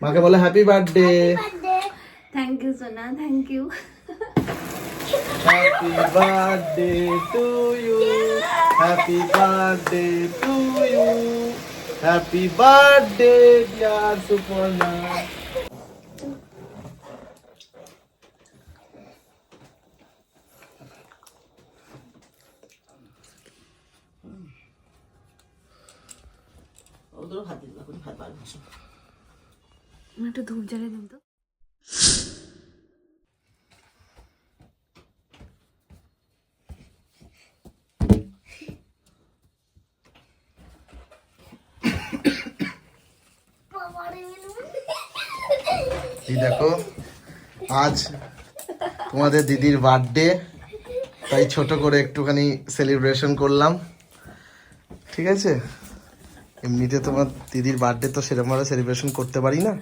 মাকে বলে happy birthday thank you সোনা thank you happy birthday to you happy birthday to you happy birthday dear Suparna ওদেরও ভাত দিন এখন ভাত বার বসো একটু ধূপ জ্বালিয়ে দিন তো। দেখো, আজ তোমাদের দিদির বার্থডে, তাই ছোট করে একটুখানি সেলিব্রেশন করলাম। ঠিক আছে? এমনিতে তোমার দিদির বার্থডে তো সেরকমভাবে সেলিব্রেশন করতে পারি না।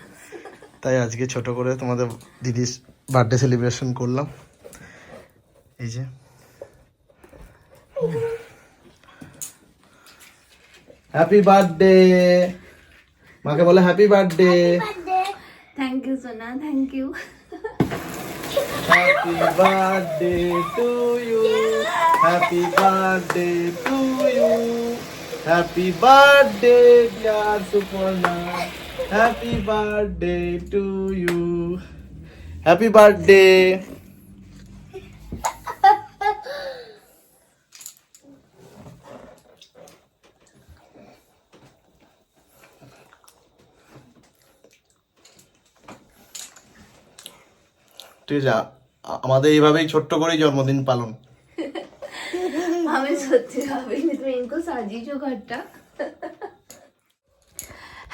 তাই আজকে ছোট করে তোমাদের দিদির বার্থডে সেলিব্রেশন করলাম। এই যে। হ্যাপি বার্থডে মাকে বলে হ্যাপি বার্থডে থ্যাংক ইউ সোনা thank you Happy birthday to you happy birthday to you. Happy birthday, dear Suparna. Happy birthday to you. Happy birthday. ঠিক আছে আমাদের এইভাবেই ছোট্ট করেই জন্মদিন পালন আমি সত্যি ভাবিনি তুমি ইনকো সাজিয়েছো ঘরটা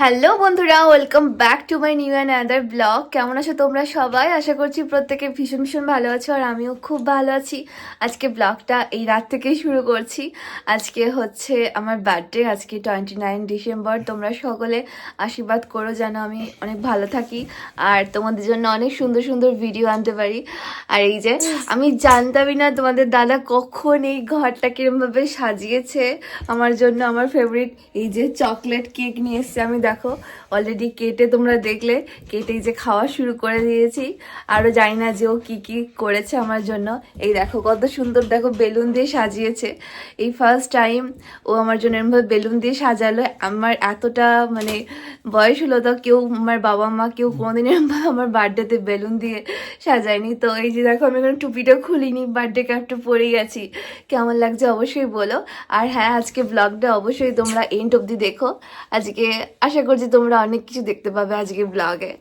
হ্যালো বন্ধুরা, welcome back to my new and other blog. কেমন আছো তোমরা সবাই? আশা করছি প্রত্যেকে ভীষণ ভীষণ ভালো আছো আর আমিও খুব ভালো আছি। আজকে ব্লগটা এই রাত থেকেই শুরু করছি। আজকে হচ্ছে আমার বার্থডে আজকে টোয়েন্টি নাইন ডিসেম্বর। তোমরা সকলে আশীর্বাদ করো যেন আমি অনেক ভালো থাকি আর তোমাদের জন্য অনেক সুন্দর সুন্দর ভিডিও আনতে পারি। আর এই যে, আমি জানতামই না তোমাদের দাদা কখন এই ঘরটা কিরমভাবে সাজিয়েছে। আমার জন্য আমার ফেভারিট এই যে চকলেট কেক নিয়ে এসছে, আমি দেখো অলরেডি কেটে তোমরা দেখলে কেটে যে খাওয়া শুরু করে দিয়েছি। আরও জানি না যে ও কী কী করেছে আমার জন্য। এই দেখো, কত সুন্দর দেখো বেলুন দিয়ে সাজিয়েছে। এই ফার্স্ট টাইম ও আমার জন্য এরমভাবে বেলুন দিয়ে সাজালো। আমার এতটা মানে বয়স হলো তো কেউ আমার বাবা মা কেউ কোনোদিন এরমভাবে আমার বার্থডেতে বেলুন দিয়ে সাজায়নি। তো এই যে দেখো, আমি এখন টুপিটা খুলিনি বার্থডে ক্যাপটা পরে গেছি কেমন লাগছে অবশ্যই বলো। আর হ্যাঁ আজকে ব্লগটা অবশ্যই তোমরা এন্ড অব্দি দেখো। আজকে আশা করছি তোমরা অনেক কিছু দেখতে পাবে আজকে ব্লগে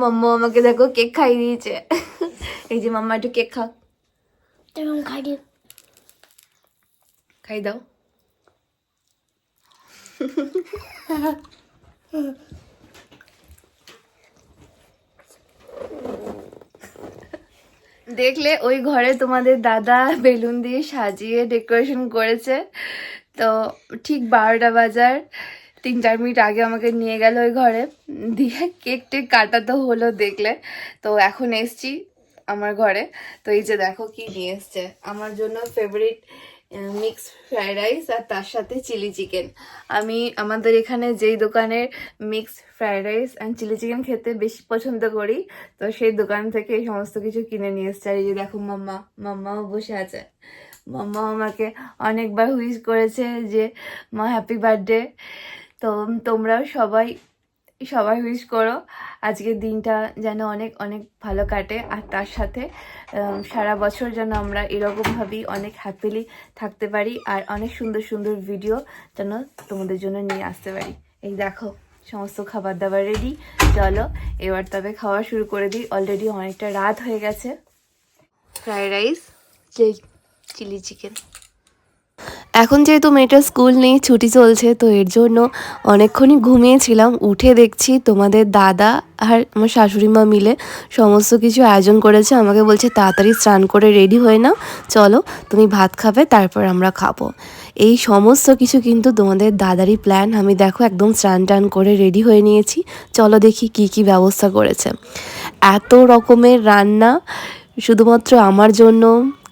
মাম্মা আমাকে দেখো কেক খাইয়ে দিয়েছে। এই যে মাম্মা একটু কেক খাও। খাইয়ে খাই দাও। দেখলে ওই ঘরে তোমাদের দাদা বেলুন দিয়ে সাজিয়ে ডেকোরেশন করেছে। তো ঠিক বারোটা বাজার। তিন চার মিনিট আগে আমাকে নিয়ে গেল ওই ঘরে। দিয়ে কেক টেক কাটা তো হলো, দেখলে। তো এখন এসছি আমার ঘরে। তো এই যে দেখো কি নিয়ে এসছে। আমার জন্য ফেভারিট মিক্স ফ্রাইড রাইস আর তার সাথে চিলি চিকেন আমি, আমাদের এখানে যেই দোকানের mix fried rice and chilli chicken খেতে বেশি পছন্দ করি, তো সেই দোকান থেকে এই সমস্ত কিছু কিনে নিয়ে এসছে। আর এই যে দেখো মাম্মা, মাম্মাও বসে আছে। মাম্মা আমাকে অনেকবার হুইস করেছে যে, মা হ্যাপি বার্থডে তো তোমরাও সবাই সবাই উইশ করো আজকের দিনটা যেন অনেক অনেক ভালো কাটে। আর তার সাথে সারা বছর যেন আমরা এরকমভাবেই অনেক হ্যাপিলি থাকতে পারি আর অনেক সুন্দর সুন্দর ভিডিও যেন তোমাদের জন্য নিয়ে আসতে পারি। এই দেখো, সমস্ত খাবার দাবার রেডি চলো, এবার তবে খাওয়া শুরু করে দিই। অলরেডি অনেকটা রাত হয়ে গেছে। ফ্রাইড রাইস চিলি চিকেন এখন যেহেতু মেয়েটার স্কুল নেই, ছুটি চলছে, তো এর জন্য অনেকক্ষণই ঘুমিয়েছিলাম। উঠে দেখছি তোমাদের দাদা আর আমার শাশুড়ি মা মিলে সমস্ত কিছু আয়োজন করেছে। আমাকে বলছে, তাড়াতাড়ি স্নান করে রেডি হয়ে নাও। চলো, তুমি ভাত খাবে, তারপর আমরা খাব। এই সমস্ত কিছু কিন্তু তোমাদের দাদারই প্ল্যান আমি দেখো একদম স্নান টান করে রেডি হয়ে নিয়েছি। চলো দেখি কি কি ব্যবস্থা করেছে। এত রকমের রান্না শুধুমাত্র আমার জন্য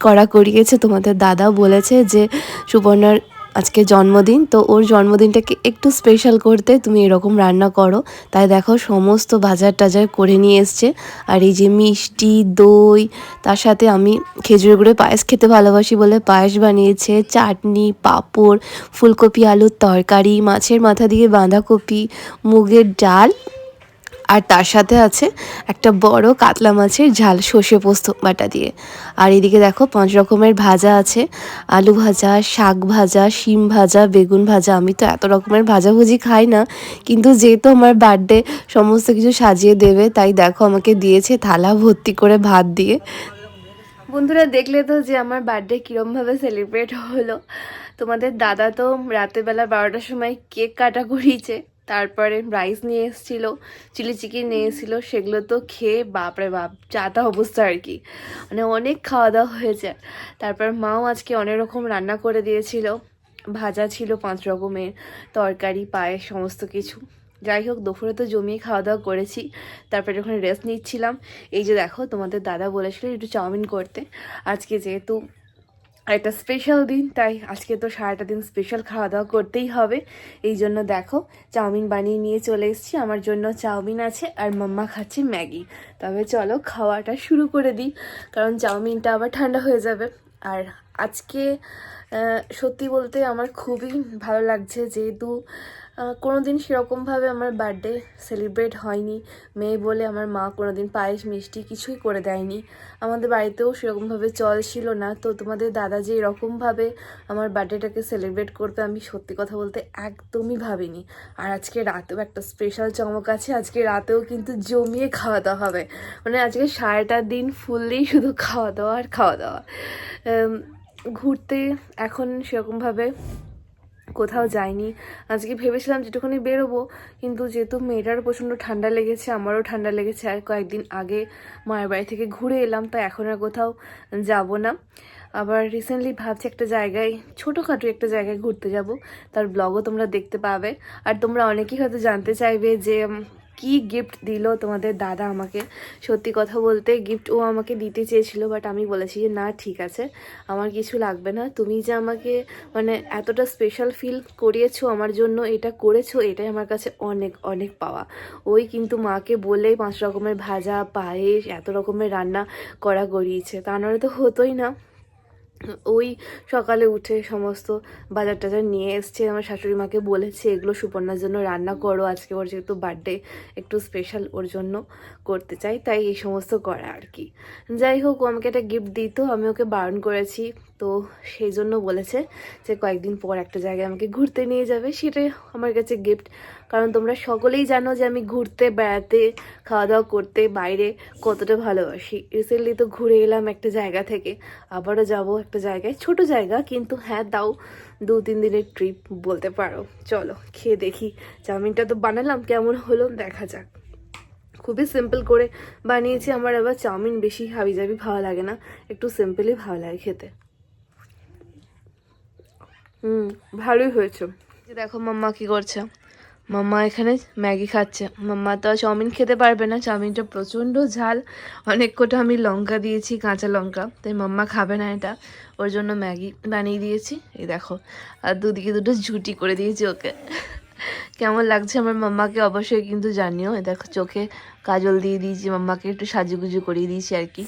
করা করিয়েছে। তোমাদের দাদা বলেছে যে, সুবর্ণার আজকে জন্মদিন, তো ওর জন্মদিনটাকে একটু স্পেশাল করতে তুমি এরকম রান্না করো। তাই দেখো সমস্ত বাজার টাজার করে নিয়ে এসছে। আর এই যে মিষ্টি, দই, তার সাথে আমি খেজুর গুঁড়ে পায়েস খেতে ভালোবাসি বলে পায়েস বানিয়েছে। চাটনি, পাঁপড়, ফুলকপি, আলুর তরকারি, মাছের মাথা দিয়ে বাঁধাকপি, মুগের ডাল আর তার সাথে আছে একটা বড় কাতলা মাছের ঝাল সর্ষে পোস্ত বাটা দিয়ে। আর এদিকে দেখো পাঁচ রকমের ভাজা আছে। আলু ভাজা, শাক ভাজা, শিম ভাজা, বেগুন ভাজা। আমি তো এত রকমের ভাজাভুজি খাই না, কিন্তু যেহেতু আমার বার্থডে সমস্ত কিছু সাজিয়ে দেবে, তাই দেখো আমাকে দিয়েছে থালা ভর্তি করে ভাত দিয়ে। বন্ধুরা দেখলে তো যে আমার বার্থডে কীরমভাবে সেলিব্রেট হলো। তোমাদের দাদা তো রাতের বেলা বারোটার সময় কেক কাটা করিয়েছে। তারপরে রাইস নিয়ে এসেছিল চিলি চিকেন নিয়ে এসেছিল, সেগুলো তো খেয়ে বাপরে বাপ চাটা অবস্থা আর কি। মানে অনেক খাওয়া দাওয়া হয়েছে। তারপর মাও আজকে অনেক রকম রান্না করে দিয়েছিল। ভাজা ছিল পাঁচ রকমের, তরকারি, পায়েস, সমস্ত কিছু। যাই হোক, দুপুরে তো জমিয়ে খাওয়া দাওয়া করেছি। তারপরে যখন রেস্ট নিচ্ছিলাম। এই যে দেখো, তোমাদের দাদা বলেছিল একটু চাউমিন করতে। আজকে যেহেতু একটা স্পেশাল দিন, তাই আজকে তো সারাটা দিন স্পেশাল খাওয়া দাওয়া করতেই হবে। এই জন্য দেখো, চাউমিন বানিয়ে নিয়ে চলে এসেছি। আমার জন্য চাউমিন আছে আর মাম্মা খাচ্ছে ম্যাগি। তবে চলো খাওয়াটা শুরু করে দিই, কারণ চাউমিনটা আবার ঠান্ডা হয়ে যাবে। আর আজকে সত্যি বলতে আমার খুবই ভালো লাগছে যেহেতু কোনো দিন সেরকমভাবে আমার বার্থডে সেলিব্রেট হয়নি। মেয়ে বলে আমার মা কোনো দিন পায়েস, মিষ্টি কিছুই করে দেয়নি। আমাদের বাড়িতেও সেরকমভাবে চল ছিল না। তো তোমাদের দাদা যে এরকমভাবে আমার বার্থডেটাকে সেলিব্রেট করবে আমি সত্যি কথা বলতে একদমই ভাবিনি। আর আজকে রাতেও একটা স্পেশাল চমক আছে। আজকে রাতেও কিন্তু জমিয়ে খাওয়া দাওয়া হবে। মানে আজকে সারাটা দিন ফুললেই শুধু খাওয়া দাওয়া আর খাওয়া দাওয়া। ঘুরতে এখন সেরকমভাবে কোথাও যাইনি। আজকে ভেবেছিলাম যেটুকুনি বেরোবো, কিন্তু যেহেতু মেয়েটারও প্রচণ্ড ঠান্ডা লেগেছে, আমারও ঠান্ডা লেগেছে, আর কয়েকদিন আগে মায়ের বাড়ি থেকে ঘুরে এলাম তো এখন আর কোথাও যাব না। আবার রিসেন্টলি ভাবছি একটা জায়গায়, ছোটোখাটো একটা জায়গায় ঘুরতে যাব, তার ব্লগও তোমরা দেখতে পাবে। আর তোমরা অনেকেই হয়তো জানতে চাইবে যে কি গিফট দিল তোমাদের দাদা আমাকে? সত্যি কথা বলতে গিফট ও আমাকে দিতে চেয়েছিল বাট আমি বলেছি যে, না, ঠিক আছে, আমার কিছু লাগবে না। তুমি যে আমাকে মানে এতটা স্পেশাল ফিল করিয়েছো, আমার জন্য এটা করেছ, এটাই আমার কাছে অনেক অনেক পাওয়া। ওই কিন্তু মাকে বলে পাঁচ রকমের ভাজা, পায়েস, এত রকমের রান্না করা করিয়েছে তা নাহলে তো হতোই না। ওই সকালে উঠে সমস্ত বাজার টাজার নিয়ে এসছে। আমার শাশুড়ি মাকে বলেছে, এগুলো সুপর্ণার জন্য রান্না করো। আজকে ওর যেহেতু বার্থডে একটু স্পেশাল ওর জন্য করতে চাই। তাই এই সমস্ত করা আর কি। যাই হোক, ও আমাকে একটা গিফট দিত আমি ওকে বারণ করেছি। তো সেই জন্য বলেছে যে কয়েকদিন পর একটা জায়গায় আমাকে ঘুরতে নিয়ে যাবে। সেটাই আমার কাছে গিফট কারণ তোমরা সকলেই জানো যে আমি ঘুরতে, বেড়াতে খাওয়া দাওয়া করতে, বাইরে কতটা ভালোবাসি। রিসেন্টলি তো ঘুরে এলাম একটা জায়গা থেকে। আবারও যাব একটা জায়গায়। ছোট জায়গা, কিন্তু হ্যাঁ তাও দু তিন দিনের ট্রিপ বলতে পারো। চলো, খেয়ে দেখি। চাউমিনটা তো বানালাম, কেমন হলো দেখা যাক। খুবই সিম্পল করে বানিয়েছি। আমার আবার চাউমিন বেশি হাবিজাবি ভালো লাগে না। একটু সিম্পলই ভালো লাগে খেতে। হুম, ভালোই হয়েছে। দেখো মাম্মা কি করছে। মাম্মা এখানে ম্যাগি খাচ্ছে। মাম্মা তো আর চাউমিন খেতে পারবে না। চাউমিনটা প্রচণ্ড ঝাল। অনেক কটা আমি লঙ্কা দিয়েছি, কাঁচা লঙ্কা। তাই মাম্মা খাবে না এটা। ওর জন্য ম্যাগি বানিয়ে দিয়েছি। এই দেখো। আর দুদিকে দুটো ঝুটি করে দিয়েছি ওকে। কেমন লাগছে আমার মাম্মাকে অবশ্যই কিন্তু জানিও। দেখো চোখে কাজল দিয়ে দিয়েছি। মাম্মাকে একটু সাজুগুজু করিয়ে দিয়েছি আর কি।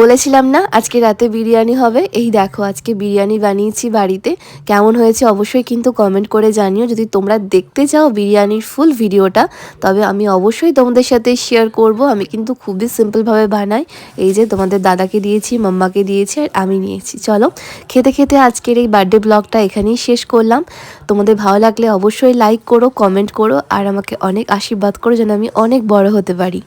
বলেছিলাম না, আজকে রাতে বিরিয়ানি হবে। এই দেখো, আজকে বিরিয়ানি বানিয়েছি বাড়িতে। কেমন হয়েছে অবশ্যই কিন্তু কমেন্ট করে জানিও। যদি তোমরা দেখতে চাও বিরিয়ানির ফুল ভিডিওটা, তবে আমি অবশ্যই তোমাদের সাথে শেয়ার করব। আমি কিন্তু খুবই সিম্পলভাবে বানাই। এই যে তোমাদের দাদাকে দিয়েছি, মাম্মাকে দিয়েছি, আর আমি নিয়েছি। চলো, খেতে খেতে আজকের এই বার্থডে ব্লগটা এখানেই শেষ করলাম। তোমাদের ভালো লাগলে অবশ্যই লাইক করো কমেন্ট করো, আর আমাকে অনেক আশীর্বাদ করো যেন আমি অনেক বড় হতে পারি।